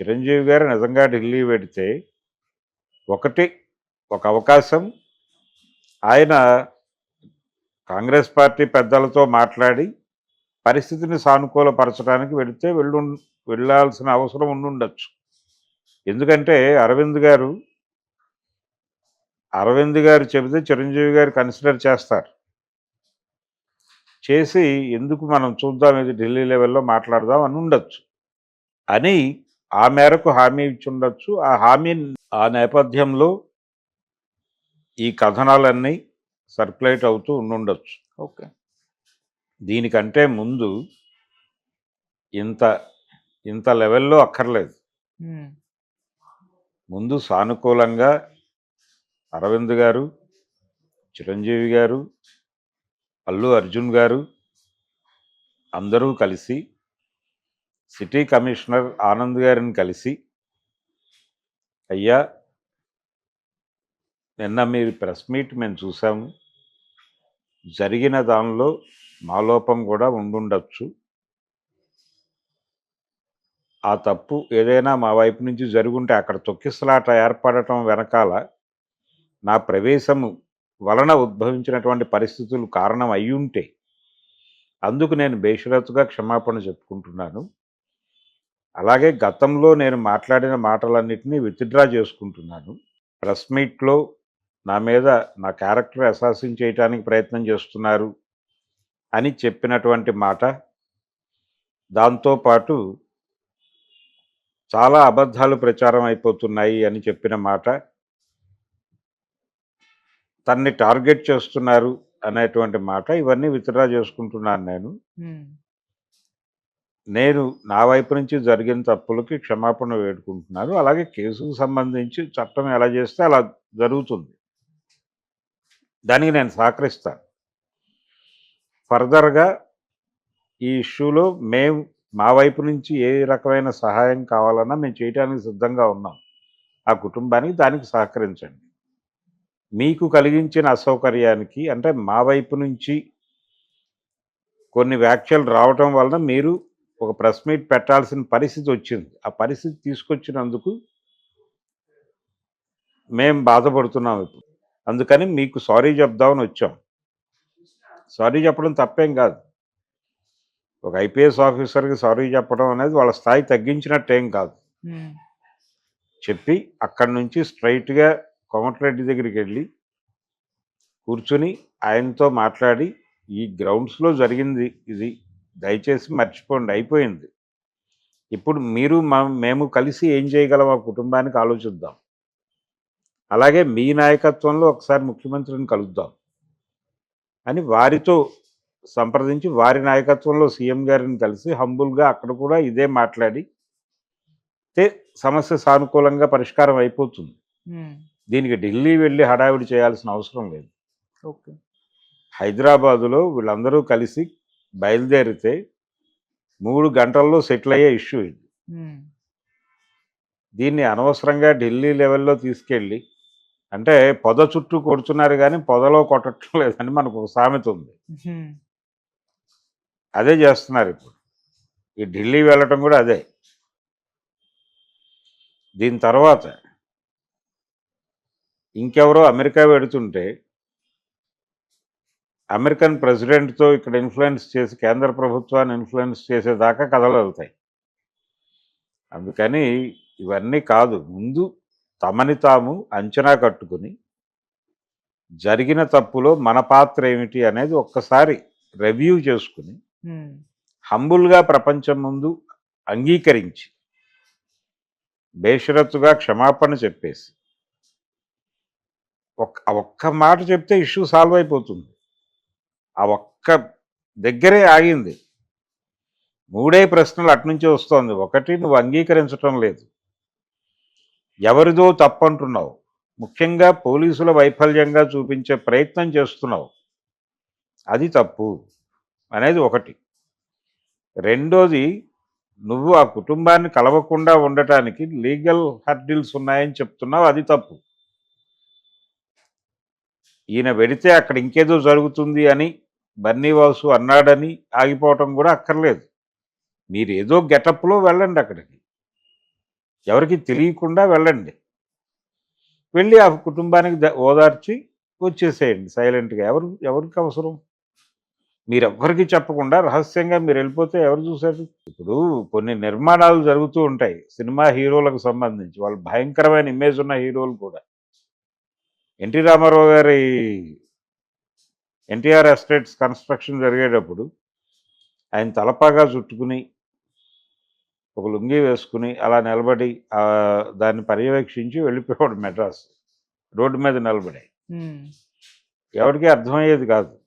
చిరంజీవి గారు నిజంగా ఢిల్లీ పెడితే ఒకటి ఒక అవకాశం. ఆయన కాంగ్రెస్ పార్టీ పెద్దలతో మాట్లాడి పరిస్థితిని సానుకూలపరచడానికి వెళితే వెళ్ళు వెళ్ళాల్సిన అవసరం ఉండుండొచ్చు. ఎందుకంటే అరవింద్ గారు అరవింద్ గారు చెబితే చిరంజీవి గారు కన్సిడర్ చేస్తారు. చేసి ఎందుకు మనం చూద్దాం ఇది ఢిల్లీ లెవెల్లో మాట్లాడదాం అని ఉండొచ్చు. అని ఆ మేరకు హామీ ఇచ్చి ఉండొచ్చు ఆ హామీ ఆ నేపథ్యంలో ఈ కథనాలన్నీ సర్క్యులేట్ అవుతూ ఉండుండొచ్చు. ఓకే. దీనికంటే ముందు ఇంత ఇంత లెవెల్లో అక్కర్లేదు. ముందు సానుకూలంగా అరవింద్ గారు చిరంజీవి గారు అల్లు అర్జున్ గారు అందరూ కలిసి సిటీ కమిషనర్ ఆనంద్ గారిని కలిసి అయ్యా నిన్న మీరు ప్రెస్ మీట్ మేము చూసాము. జరిగిన దానిలో మా లోపం కూడా ఉండుండొచ్చు. ఆ తప్పు ఏదైనా మా వైపు నుంచి జరుగుంటే అక్కడ తొక్కిసలాట ఏర్పడటం వెనకాల నా ప్రవేశము వలన ఉద్భవించినటువంటి పరిస్థితులు కారణం అయ్యుంటే అందుకు నేను బేషరతుగా క్షమాపణ చెప్పుకుంటున్నాను. అలాగే గతంలో నేను మాట్లాడిన మాటలన్నింటినీ విత్డ్రా చేసుకుంటున్నాను. ప్రెస్ మీట్లో నా మీద నా క్యారెక్టర్ అసాసిన్ చేయడానికి ప్రయత్నం చేస్తున్నారు అని చెప్పినటువంటి మాట. దాంతోపాటు చాలా అబద్ధాలు ప్రచారం అయిపోతున్నాయి అని చెప్పిన మాట. తన్ని టార్గెట్ చేస్తున్నారు అనేటువంటి మాట ఇవన్నీ విత్డ్రా చేసుకుంటున్నాను నేను. నేను నా వైపు నుంచి జరిగిన తప్పులకి క్షమాపణ వేడుకుంటున్నారు అలాగే కేసుకు సంబంధించి చట్టం ఎలా చేస్తే అలా జరుగుతుంది. దానికి నేను సహకరిస్తాను. ఫర్దర్గా ఈ ఇష్యూలో మేము మా వైపు నుంచి ఏ రకమైన సహాయం కావాలన్నా మేము చేయడానికి సిద్ధంగా ఉన్నాం. ఆ కుటుంబానికి దానికి సహకరించండి. మీకు కలిగించిన అసౌకర్యానికి అంటే మా వైపు నుంచి కొన్ని వ్యాఖ్యలు రావటం వలన మీరు ఒక ప్రెస్ మీట్ పెట్టాల్సిన పరిస్థితి వచ్చింది. ఆ పరిస్థితి తీసుకొచ్చినందుకు మేము బాధపడుతున్నాం ఇప్పుడు. అందుకని మీకు సారీ చెప్దామని వచ్చాం. సారీ చెప్పడం తప్పేం కాదు. ఒక ఐపీఎస్ ఆఫీసర్కి సారీ చెప్పడం అనేది వాళ్ళ స్థాయి తగ్గించినట్టేం కాదు. చెప్పి అక్కడి నుంచి స్ట్రైట్గా కోమటిరెడ్డి దగ్గరికి వెళ్ళి కూర్చుని ఆయనతో మాట్లాడి ఈ గ్రౌండ్స్లో జరిగింది ఇది. దయచేసి మర్చిపోండి అయిపోయింది. ఇప్పుడు మీరు మేము కలిసి ఏం చేయగలం ఆ కుటుంబానికి ఆలోచిద్దాం. అలాగే మీ నాయకత్వంలో ఒకసారి ముఖ్యమంత్రిని కలుద్దాం. అని వారితో సంప్రదించి వారి నాయకత్వంలో సీఎం గారిని కలిసి హంబుల్గా అక్కడ కూడా ఇదే మాట్లాడి సమస్య సానుకూలంగా పరిష్కారం అయిపోతుంది. దీనికి ఢిల్లీ వెళ్ళి హడావిడి చేయాల్సిన అవసరం లేదు. ఓకే. హైదరాబాదులో వీళ్ళందరూ కలిసి బయలుదేరితే మూడు గంటల్లో సెటిల్ అయ్యే ఇష్యూ ఇది. దీన్ని అనవసరంగా ఢిల్లీ లెవెల్లో తీసుకెళ్ళి అంటే పొద చుట్టూ కొడుతున్నారు కానీ పొదలో కొట్టడం లేదని మనకు సామెత ఉంది. అదే చేస్తున్నారు ఇప్పుడు. ఈ ఢిల్లీ వెళ్ళటం కూడా అదే. దీని తర్వాత ఇంకెవరో అమెరికా వెడుతుంటే అమెరికన్ ప్రెసిడెంట్తో ఇక్కడ ఇన్ఫ్లుయెన్స్ చేసి కేంద్ర ప్రభుత్వాన్ని ఇన్ఫ్లుయెన్స్ చేసేదాకా కథలు వెళ్తాయి. అందుకని ఇవన్నీ కాదు. ముందు తమని తాము అంచనా కట్టుకుని జరిగిన తప్పులో మన పాత్ర ఏమిటి అనేది ఒక్కసారి రివ్యూ చేసుకుని హంబుల్గా ప్రపంచం ముందు అంగీకరించి బేషరతుగా క్షమాపణ చెప్పేసి ఒక్క ఒక్క మాట చెప్తే ఇష్యూ సాల్వ్ అయిపోతుంది. ఆ ఒక్క దగ్గరే ఆగింది. మూడే ప్రశ్నలు అట్నుంచి వస్తోంది. ఒకటి నువ్వు అంగీకరించటం లేదు. ఎవరిదో తప్పంటున్నావు. ముఖ్యంగా పోలీసుల వైఫల్యంగా చూపించే ప్రయత్నం చేస్తున్నావు. అది తప్పు అనేది ఒకటి. రెండోది నువ్వు ఆ కుటుంబాన్ని కలవకుండా ఉండటానికి లీగల్ హర్డిల్స్ ఉన్నాయని చెప్తున్నావు. అది తప్పు. ఈయన వెడితే అక్కడ ఇంకేదో జరుగుతుంది అని బన్నీవాసు అన్నాడని ఆగిపోవటం కూడా అక్కర్లేదు. మీరు ఏదో గెటప్లో వెళ్ళండి అక్కడికి. ఎవరికి తెలియకుండా వెళ్ళండి. వెళ్ళి ఆ కుటుంబానికి ద- ఓదార్చి వచ్చేసేయండి సైలెంట్గా. ఎవరు ఎవరికి అవసరం? మీరు ఎవ్వరికి చెప్పకుండా రహస్యంగా మీరు వెళ్ళిపోతే ఎవరు చూశారు? ఇప్పుడు కొన్ని నిర్మాణాలు జరుగుతూ ఉంటాయి. సినిమా హీరోలకు సంబంధించి. వాళ్ళు భయంకరమైన ఇమేజ్ ఉన్న హీరోలు కూడా. ఎన్టీ రామారావు గారి ఎన్టీఆర్ ఎస్టేట్స్ కన్స్ట్రక్షన్ జరిగేటప్పుడు ఆయన తలపాగా చుట్టుకుని ఒక లుంగి వేసుకుని అలా నిలబడి దాన్ని పర్యవేక్షించి వెళ్ళిపోయాడు మెడ్రాస్. రోడ్డు మీద నిలబడి. ఎవరికి అర్థమయ్యేది కాదు.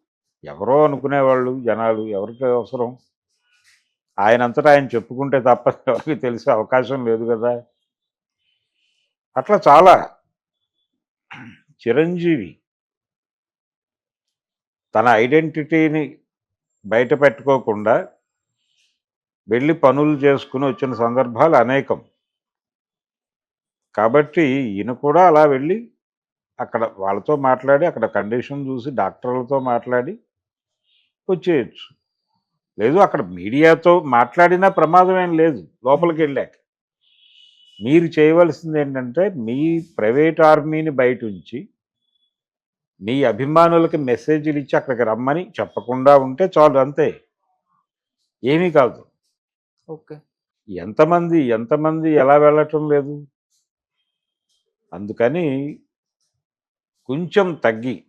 ఎవరో అనుకునేవాళ్ళు జనాలు ఎవరికి అవసరం? ఆయనంతటా ఆయన చెప్పుకుంటే తప్ప ఎవరికి తెలిసే అవకాశం లేదు కదా? అట్లా చాలా చిరంజీవి తన ఐడెంటిటీని బయట పెట్టుకోకుండా వెళ్ళి పనులు చేసుకుని వచ్చిన సందర్భాలు అనేకం. కాబట్టి ఈయన కూడా అలా వెళ్ళి అక్కడ వాళ్ళతో మాట్లాడి అక్కడ కండిషన్ చూసి డాక్టర్లతో మాట్లాడి వచ్చేయచ్చు. లేదు అక్కడ మీడియాతో మాట్లాడినా ప్రమాదం ఏం లేదు లోపలికి వెళ్ళాక. మీరు చేయవలసింది ఏంటంటే మీ ప్రైవేట్ ఆర్మీని బయట ఉంచి మీ అభిమానులకి మెసేజ్లు ఇచ్చి అక్కడికి రమ్మని చెప్పకుండా ఉంటే చాలు అంతే. ఏమీ కాదు. ఓకే. ఎంతమంది ఎంతమంది ఎలా వెళ్ళటం లేదు. అందుకని కొంచెం తగ్గి.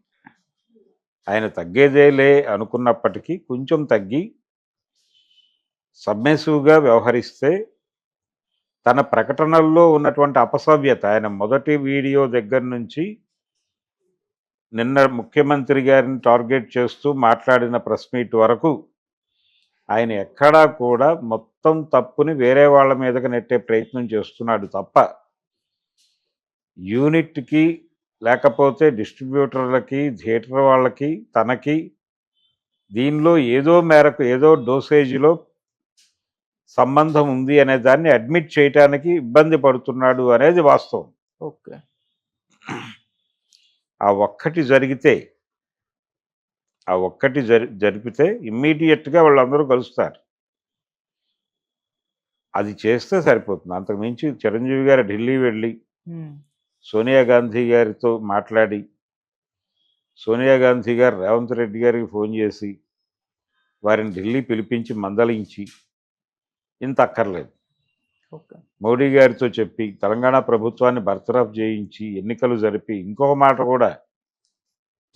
ఆయన తగ్గేదేలే అనుకున్నప్పటికీ కొంచెం తగ్గి సబ్మెసివ్గా వ్యవహరిస్తే తన ప్రకటనల్లో ఉన్నటువంటి అపసవ్యత ఆయన మొదటి వీడియో దగ్గర నుంచి నిన్న ముఖ్యమంత్రి గారిని టార్గెట్ చేస్తూ మాట్లాడిన ప్రెస్ మీట్ వరకు ఆయన ఎక్కడా కూడా మొత్తం తప్పుని వేరే వాళ్ళ మీదకి నెట్టే ప్రయత్నం చేస్తున్నాడు తప్ప యూనిట్కి లేకపోతే డిస్ట్రిబ్యూటర్లకి థియేటర్ వాళ్ళకి తనకి దీనిలో ఏదో మేరకు ఏదో డోసేజ్లో సంబంధం ఉంది అనే దాన్ని అడ్మిట్ చేయటానికి ఇబ్బంది పడుతున్నాడు అనేది వాస్తవం. ఓకే. ఆ ఒక్కటి జరిగితే ఆ ఒక్కటి జరి జరిపితే ఇమ్మీడియట్గా వాళ్ళందరూ కలుస్తారు. అది చేస్తే సరిపోతుంది. అంతకు మించి చిరంజీవి గారు ఢిల్లీ వెళ్ళి సోనియా గాంధీ గారితో మాట్లాడి సోనియా గాంధీ గారు రేవంత్ రెడ్డి గారికి ఫోన్ చేసి వారిని ఢిల్లీ పిలిపించి మందలించి ఇంత అక్కర్లేదు. మోడీ గారితో చెప్పి తెలంగాణ ప్రభుత్వాన్ని బర్తరఫ్ చేయించి ఎన్నికలు జరిపి ఇంకొక మాట కూడా.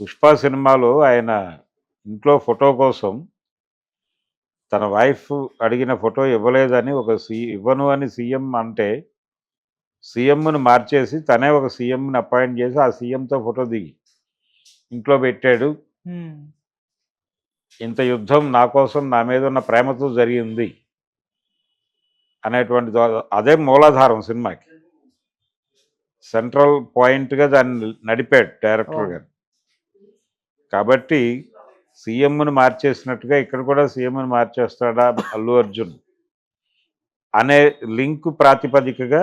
పుష్ప సినిమాలో ఆయన ఇంట్లో ఫోటో కోసం తన వైఫ్ అడిగిన ఫోటో ఇవ్వలేదని ఒక సి ఇవ్వను అని సీఎం అంటే సీఎంను మార్చేసి తనే ఒక సీఎంని అపాయింట్ చేసి ఆ సీఎంతో ఫోటో దిగి ఇంట్లో పెట్టాడు. ఇంత యుద్ధం నా కోసం నా మీద ఉన్న ప్రేమతో జరిగింది. అనేటువంటి అదే మూలాధారం సినిమాకి. సెంట్రల్ పాయింట్గా దాన్ని నడిపాడు డైరెక్టర్. గారు. కాబట్టి సీఎంను మార్చేసినట్టుగా ఇక్కడ కూడా సీఎంను మార్చేస్తాడా అల్లు అర్జున్? అనే లింక్ ప్రాతిపదికగా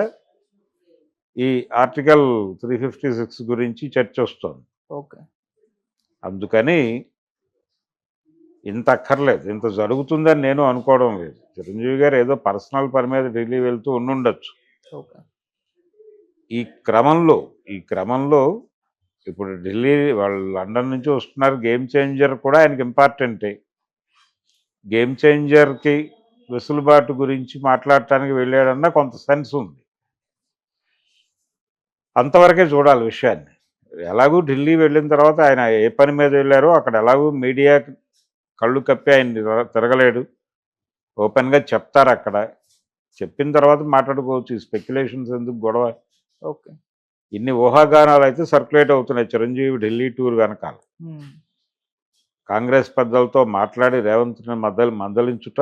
ఈ ఆర్టికల్ త్రీ ఫిఫ్టీ సిక్స్ గురించి చర్చ వస్తుంది. ఓకే. అందుకని ఇంత అక్కర్లేదు. ఇంత జరుగుతుందని నేను అనుకోవడం లేదు. చిరంజీవి గారు ఏదో పర్సనల్ పని మీద ఢిల్లీ వెళ్తూ ఉండుండొచ్చు. ఈ క్రమంలో ఈ క్రమంలో ఇప్పుడు ఢిల్లీ వాళ్ళు లండన్ నుంచి వస్తున్నారు. గేమ్ చేంజర్ కూడా ఆయనకి ఇంపార్టెంటే. గేమ్ చేంజర్కి వెసులుబాటు గురించి మాట్లాడటానికి వెళ్ళాడన్నా కొంత సెన్స్ ఉంది. అంతవరకే చూడాలి విషయాన్ని. ఎలాగూ ఢిల్లీ వెళ్ళిన తర్వాత ఆయన ఏ పని మీద వెళ్ళారో అక్కడ ఎలాగూ మీడియా కళ్ళు కప్పి ఆయన తిర- తిరగలేడు. ఓపెన్గా చెప్తారు అక్కడ. చెప్పిన తర్వాత మాట్లాడుకోవచ్చు. స్పెక్యులేషన్స్ ఎందుకు గొడవ? ఓకే. ఇన్ని ఊహాగానాలు అయితే సర్క్యులేట్ అవుతున్నాయి. చిరంజీవి ఢిల్లీ టూర్ ఉమ్, కాంగ్రెస్ పెద్దలతో మాట్లాడి రేవంత్ని మద్దలు మందలించుట